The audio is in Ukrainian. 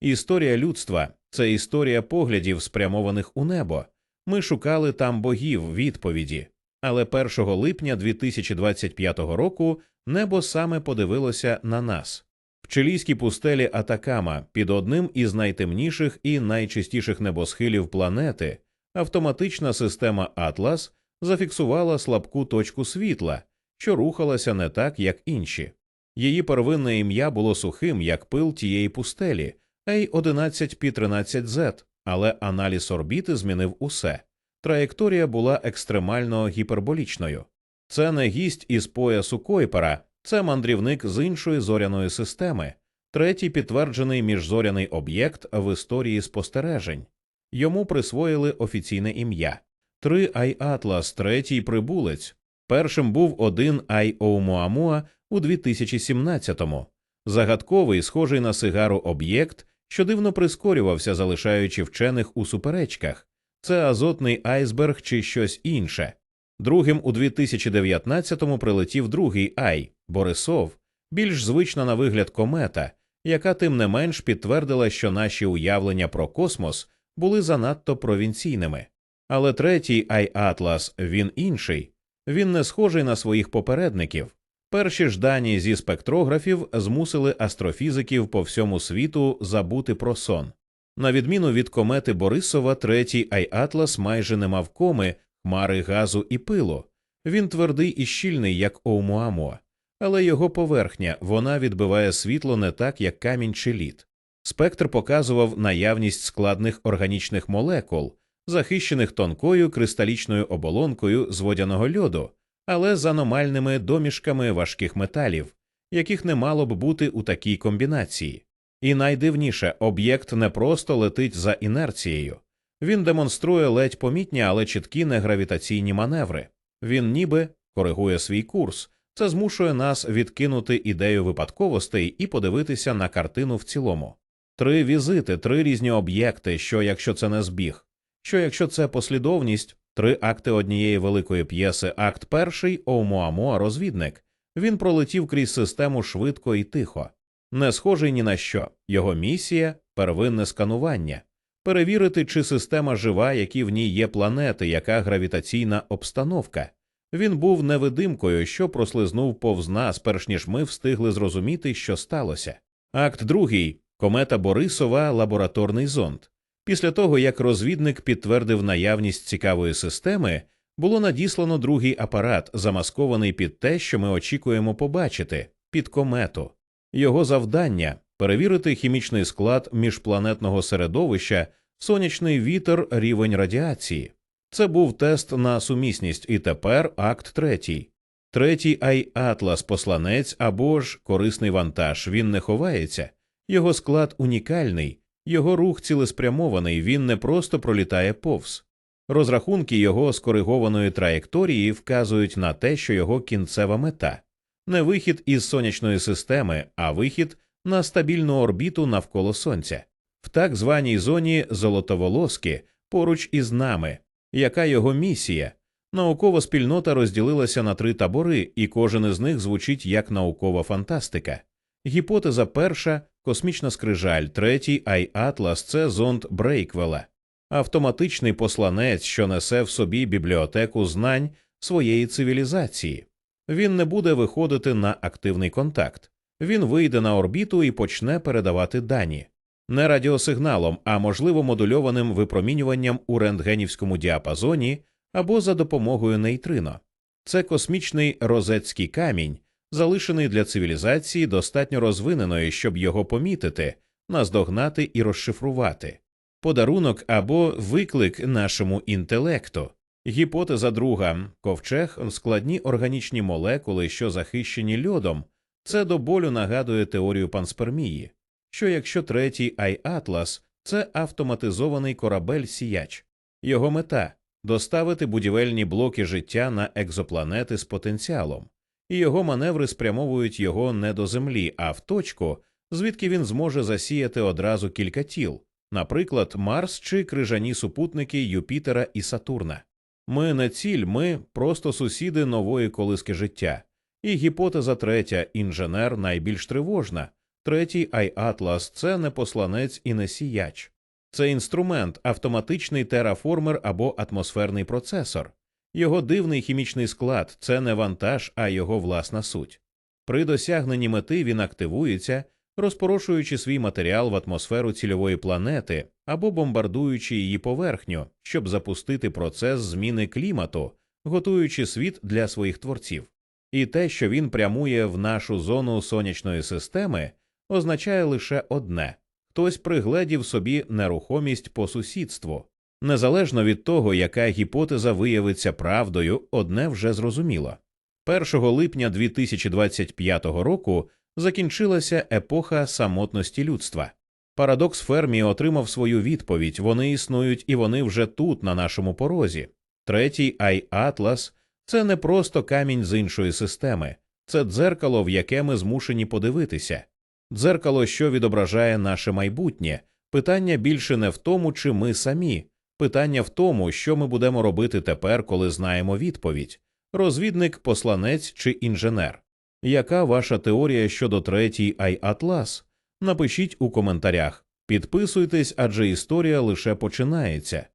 Історія людства це історія поглядів, спрямованих у небо. Ми шукали там богів відповіді. Але 1 липня 2025 року небо саме подивилося на нас. В чилійській пустелі Атакама під одним із найтемніших і найчистіших небосхилів планети автоматична система Атлас зафіксувала слабку точку світла, що рухалася не так, як інші. Її первинне ім'я було сухим, як пил тієї пустелі, A11P13Z, але аналіз орбіти змінив усе. Траєкторія була екстремально гіперболічною. Це не гість із поясу Койпера, це мандрівник з іншої зоряної системи, третій підтверджений міжзоряний об'єкт в історії спостережень. Йому присвоїли офіційне ім'я. Три Ай Атлас, третій прибулець. Першим був один Ай Оумуамуа у 2017-му. Загадковий, схожий на сигару об'єкт, що дивно прискорювався, залишаючи вчених у суперечках. Це азотний айсберг чи щось інше. Другим у 2019-му прилетів другий Ай Борисов, більш звична на вигляд комета, яка тим не менш підтвердила, що наші уявлення про космос були занадто провінційними. Але третій Ай Атлас він інший, він не схожий на своїх попередників. Перші ж дані зі спектрографів змусили астрофізиків по всьому світу забути про сон. На відміну від комети Борисова, третій Ай-Атлас майже не мав коми, хмари газу і пилу. Він твердий і щільний, як Оумуамуа, але його поверхня вона відбиває світло не так, як камінь чи лід. Спектр показував наявність складних органічних молекул, захищених тонкою кристалічною оболонкою з водяного льоду, але з аномальними домішками важких металів, яких не мало б бути у такій комбінації. І найдивніше, об'єкт не просто летить за інерцією, він демонструє ледь помітні, але чіткі негравітаційні маневри. Він ніби коригує свій курс, це змушує нас відкинути ідею випадковостей і подивитися на картину в цілому. Три візити, три різні об'єкти, що якщо це не збіг, що якщо це послідовність, три акти однієї великої п'єси, акт перший Оумуамуа розвідник. Він пролетів крізь систему швидко і тихо не схожий ні на що. Його місія первинне сканування, перевірити, чи система жива, які в ній є планети, яка гравітаційна обстановка. Він був невидимкою, що прослизнув повз нас, перш ніж ми встигли зрозуміти, що сталося. Акт другий комета Борисова, лабораторний зонд. Після того, як розвідник підтвердив наявність цікавої системи, було надіслано другий апарат, замаскований під те, що ми очікуємо побачити, під комету. Його завдання перевірити хімічний склад міжпланетного середовища, сонячний вітер, рівень радіації. Це був тест на сумісність, і тепер акт третій. Третій ай Атлас, посланець або ж корисний вантаж. Він не ховається, його склад унікальний, його рух цілеспрямований, він не просто пролітає повз. Розрахунки його скоригованої траєкторії вказують на те, що його кінцева мета не вихід із сонячної системи, а вихід на стабільну орбіту навколо Сонця, в так званій зоні Золотоволоски поруч із нами, яка його місія. Наукова спільнота розділилася на три табори, і кожен із них звучить як наукова фантастика. Гіпотеза перша космічна скрижаль, третій Ай Атлас це зонд Брейквела, автоматичний посланець, що несе в собі бібліотеку знань своєї цивілізації він не буде виходити на активний контакт. Він вийде на орбіту і почне передавати дані не радіосигналом, а можливо модульованим випромінюванням у рентгенівському діапазоні або за допомогою нейтрино. Це космічний розетський камінь, залишений для цивілізації достатньо розвиненої, щоб його помітити, наздогнати і розшифрувати, подарунок або виклик нашому інтелекту. Гіпотеза друга. Ковчег. Складні органічні молекули, що захищені льодом, це до болю нагадує теорію панспермії, що якщо третій Ай-Атлас це автоматизований корабель сіяч, його мета доставити будівельні блоки життя на екзопланети з потенціалом, і його маневри спрямовують його не до землі, а в точку, звідки він зможе засіяти одразу кілька тіл, наприклад, Марс чи крижані супутники Юпітера і Сатурна. Ми не ціль, ми просто сусіди нової колиски життя. І гіпотеза третя інженер найбільш тривожна, Третій Ай-Атлас це не посланець і не сіяч. Це інструмент, автоматичний тераформер або атмосферний процесор. Його дивний хімічний склад це не вантаж, а його власна суть. При досягненні мети він активується, розпорошуючи свій матеріал в атмосферу цільової планети або бомбардуючи її поверхню, щоб запустити процес зміни клімату, готуючи світ для своїх творців. І те, що він прямує в нашу зону сонячної системи, означає лише одне хтось пригледів собі нерухомість по сусідству. Незалежно від того, яка гіпотеза виявиться правдою, одне вже зрозуміло. 1 липня 2025 року закінчилася епоха самотності людства. Парадокс Фермі отримав свою відповідь вони існують і вони вже тут, на нашому порозі. Третій Ай Атлас це не просто камінь з іншої системи, це дзеркало, в яке ми змушені подивитися. Дзеркало, що відображає наше майбутнє. Питання більше не в тому, чи ми самі, питання в тому, що ми будемо робити тепер, коли знаємо відповідь розвідник, посланець чи інженер. Яка ваша теорія щодо третій Ай-Атлас? Напишіть у коментарях. Підписуйтесь, адже історія лише починається.